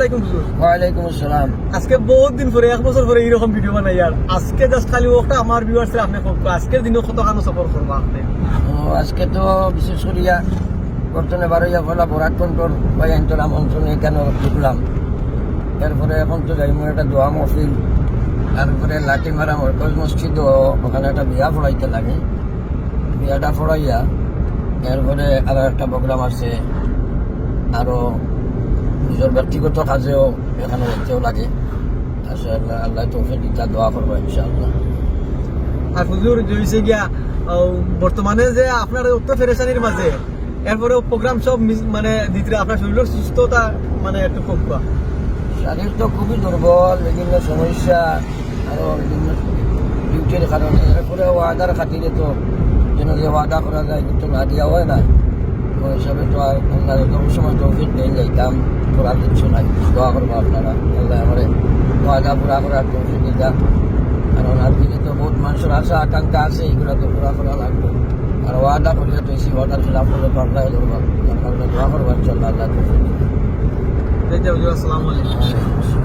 আলাইকুম হুজুর। ওয়ালাইকুম আসসালাম। আজকে বহুত দিন পরে এক বছর পরে এইরকম ভিডিও বানাই আর। আজকে জাস্ট খালি ওটা আমার ভিউয়ার্স আপনি আজকের দিনও কত কানো সফর করব আপনি? ও, আজকে তো বিশেষ করিয়া বর্তমানে বারোইয়া ফলা বরাক কন্ট্রোল বাইন্তলাম অঞ্চলে কেন ঢুকলাম। এরপরে এখন তো যাই একটা দোয়া মহফিল তারপরে লাঠিমারা মরকজ মসজিদ ওখানে একটা বিয়া পড়াইতে লাগে। বিয়াটা পড়াইয়া এরপরে আরও একটা প্রোগ্রাম আছে আরও নিজের ব্যক্তিগত কাজেও এখানে যেতেও লাগে। আসলে আল্লাহ তৌফিক দিতা দোয়া করব ইনশাআল্লাহ। আর হুজুর হয়েছে গিয়া বর্তমানে যে আপনার উত্তর ফেরেশানির মাঝে এরপরে প্রোগ্রাম সব মানে দিতে আপনার শরীরের সুস্থতা মানে একটু করা শরীর তো খুবই দুর্বল বিভিন্ন সমস্যা আরও বিভিন্ন ডিউটির কারণে। এরপরে ওয়াদার খাতিরে তো যেন যে ওয়াদা করা যায় কিন্তু না দিয়া হয় না। ওই হিসাবে তো আল্লাহ যত সময় তৌফিক দেন যাইতাম করার কিছু নাই। দোয়া করব আপনারা, আল্লাহ আমার ওয়াদা পুরা করার তৌফিক দিতাম কারণ আজকে তো বহুত মানুষের আশা, আকাঙ্ক্ষা আছে, এগুলো তো পুরা করা লাগবে। আর ওয়াদা করিয়া তো এসি ওয়াদার খিলাফ করলে তো আল্লাহ ধরবো তার কারণে দোয়া করব ইনশাল্লাহ আল্লাহ আসসালামু আলাইকুম।